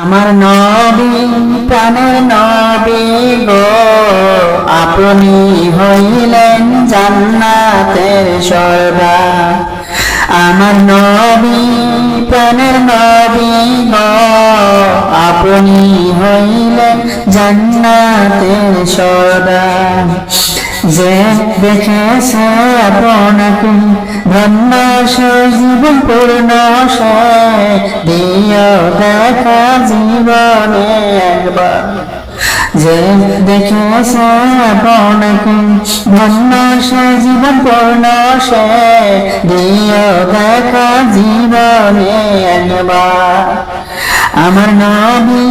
আমার নবী প্রাণের নবী গো আপনি হইলেন জান্নাতের সর্বা। আমার নবী প্রাণের নবী গো আপনি হইলেন জান্নাতের সর্বা যে দেখেছে আপনাকে, ধন্য জীবন পূর্ণ দিয় দেখা জীবনে একবার। যে দেখেছে আপনাকে, ধন্য সে জীবন পূর্ণ দিয় দেখা জীবনে একবার। আমার নবী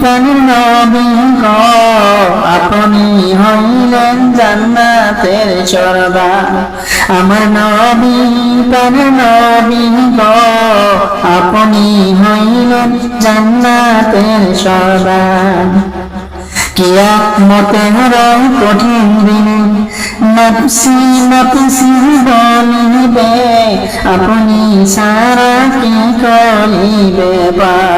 প্রাণের নবী গো আপনি হইলেন জান্নাতের চরবা আমার নবী প্রাণের নবী গো আপনি হইলেন জান্নাতের চরবা কিয়ামতের কঠিন দিনে নফসি নফসি বলিবে, আপনি সারা কি করিবে বা?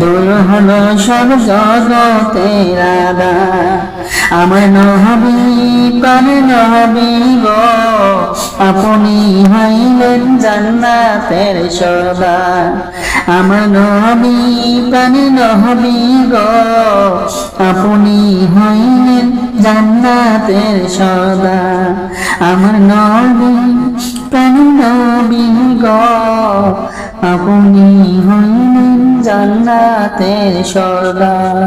দূর হলো সব জগতের আদান আমার নহবি, প্রাণ নহবি গো। আপনি হইলেন জান্নাতের সর্দার আমার নহবি, প্রাণ নহবি গো। আপনি হইলেন জান্নাতের সর্দার আমার নবী প্রাণ নবী গো। আপনি জান্নাতের সর্দার